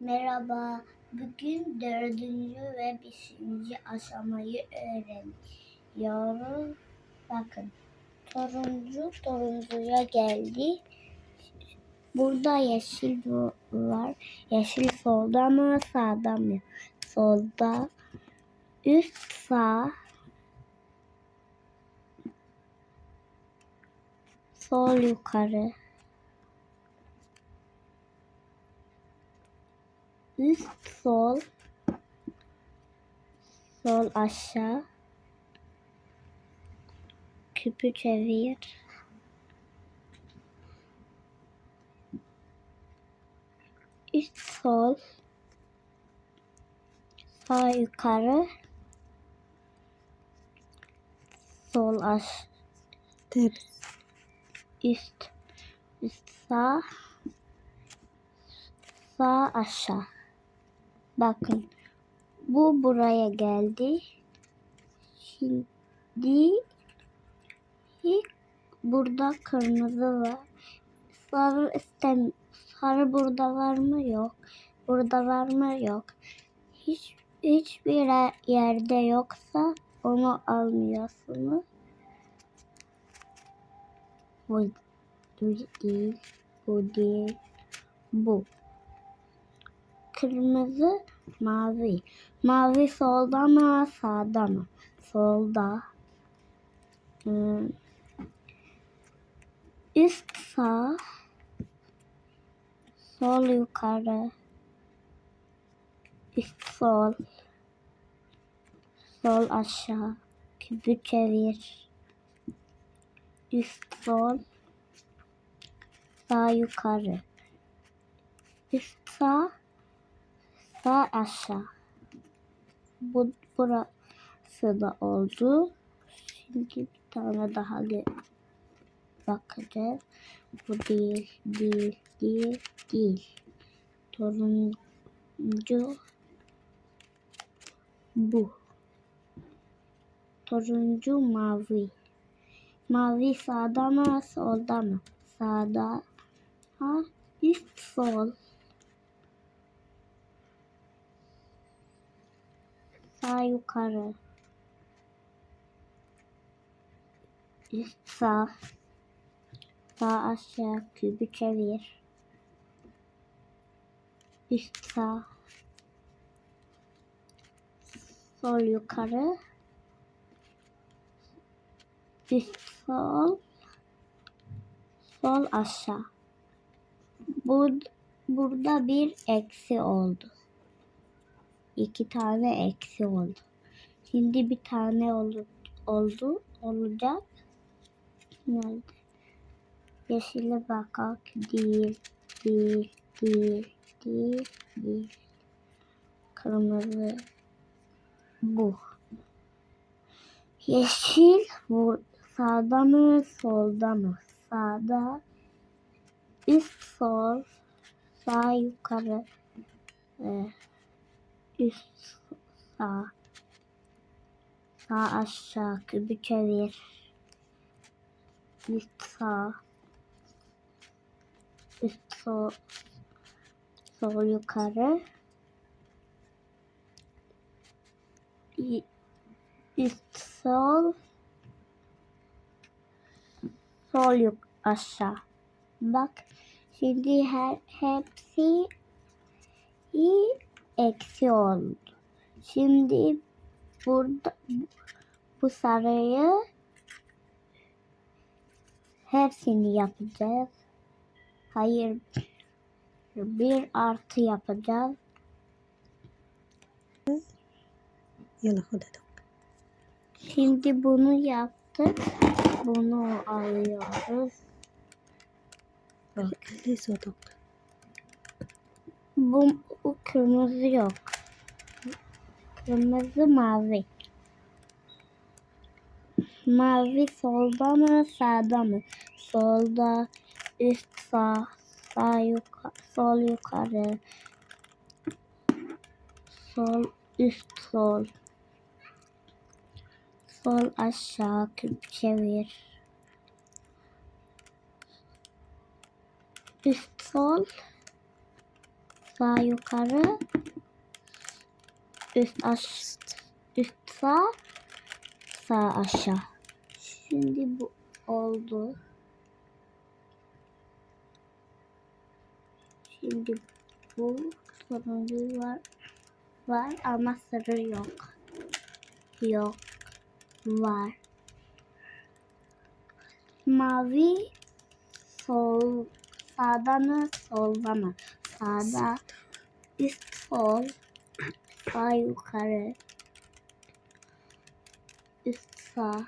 Merhaba. Bugün dördüncü ve beşinci aşamayı öğreniyoruz. Bakın. Turuncu turuncuya geldi. Burada yeşil var. Yeşil solda mı sağda mı? Solda. Üst sağ. Sol yukarı. Üst sol. Sol aşağı. Küpü çevir. Üst sol. Sağ yukarı. Sol aş. Üst. Üst sağ. Sağ aşağı. Bakın. Bu buraya geldi. Şimdi burada kırmızı var. Sarı istem sarı burada var mı? Yok. Burada var mı? Yok. Hiç hiçbir yer- yerde yoksa onu almıyorsunuz. Bu bu değil. Bu değil. Bu. Kırmızı, mavi. Mavi solda mı, sağda mı? Solda. Hmm. Üst sağ. Sol yukarı. Üst sol. Sol aşağı. Küpü çevir. Üst sol. Sağ yukarı. Üst sağ. Sağ aşağı. Bu burası da oldu. Şimdi bir tane daha bakacağız. Bu değil, değil, değil, değil. Turuncu bu. Turuncu mavi. Mavi sağda mı, solda mı? Sağda. Ha, üst sol. Sağ yukarı. Üst sağ. Sağ aşağı kübü çevir. Üst sağ. Sol yukarı. Üst sol. Sol aşağı. Bur burada bir eksi oldu. İki tane eksi oldu. Şimdi bir tane oldu, oldu olacak. Nerede? Yeşile bakak değil, değil, değil, değil, değil. Kırmızı bu. Yeşil bu sağda mı solda mı? Sağda. Üst sol, sağ yukarı. Ee, üst sağ. Sağ aşağı kübü çevir. Üst sağ. Üst sol. Sol yukarı. Üst sol. Sol yuk aşağı. Bak şimdi her hepsi iyi eksi oldu. Şimdi burada bu sarıyı hepsini yapacağız. Hayır bir artı yapacağız. Şimdi bunu yaptık. Bunu alıyoruz. Bak, bu, kırmızı yok. Kırmızı mavi. Mavi solda mı sağda mı? Solda üst sağ sağ yukarı sol yukarı sol üst sol sol aşağı küp çevir üst sol sağ yukarı, üst aş üst sağ, sağ aşağı. Şimdi bu oldu. Şimdi bu sonuncu var var ama sarı yok. Yok. Var. Mavi sol sağda mı solda mı? Sağda üst sol sağ yukarı. Üst sağ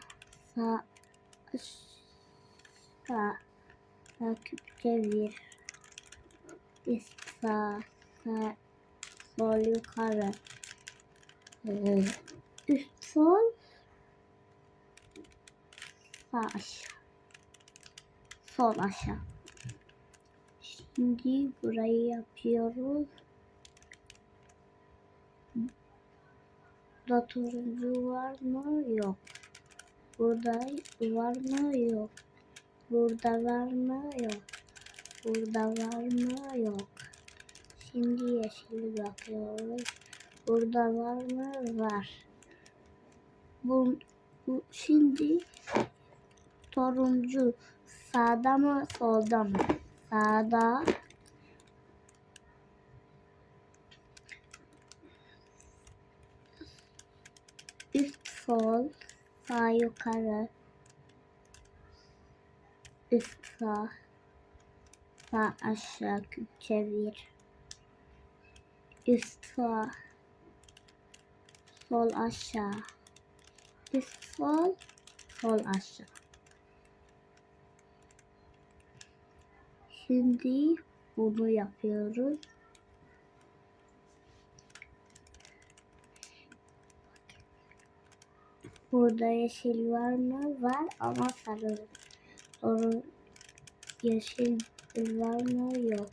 sağ aşağı sağ küp çevir üst sağ sağ sol yukarı. Ee, üst sol sağ aşağı. Sol aşağı şimdi burayı yapıyoruz Burada turuncu var mı? Yok. Burada var mı? Yok. Burada var mı? Yok. Burada var mı? Yok. Şimdi yeşil bakıyoruz. Burada var mı? Var. Bu, bu şimdi turuncu sağda mı solda mı? Sağda. Üst sol, sağ yukarı, üst sağ, sağ aşağı çevir. Üst sağ, sol aşağı, üst sol, sol aşağı. Şimdi bunu yapıyoruz. Burada yeşil var mı? Var ama sarı. Doğru. Yeşil var mı? Yok.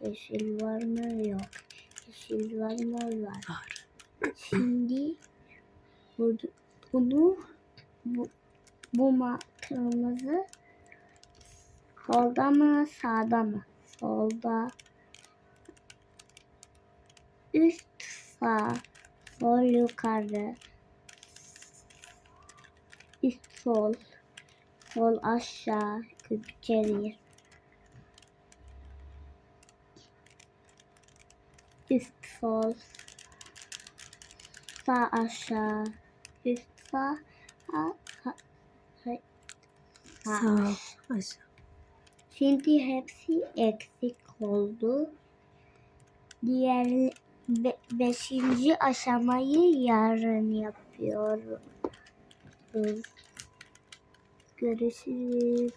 Yeşil var mı? Yok. Yeşil var mı? Var. Var. Şimdi burada, bunu bu, bu kırmızı solda mı sağda mı? Solda. Üst sağ, sol yukarı, üst sol, sol aşağı, çevir. Üst sol, sağ aşağı, üst sağ, Sağ aşağı. Şimdi hepsi eksik oldu. Diğer be- beşinci aşamayı yarın yapıyoruz. Görüşürüz.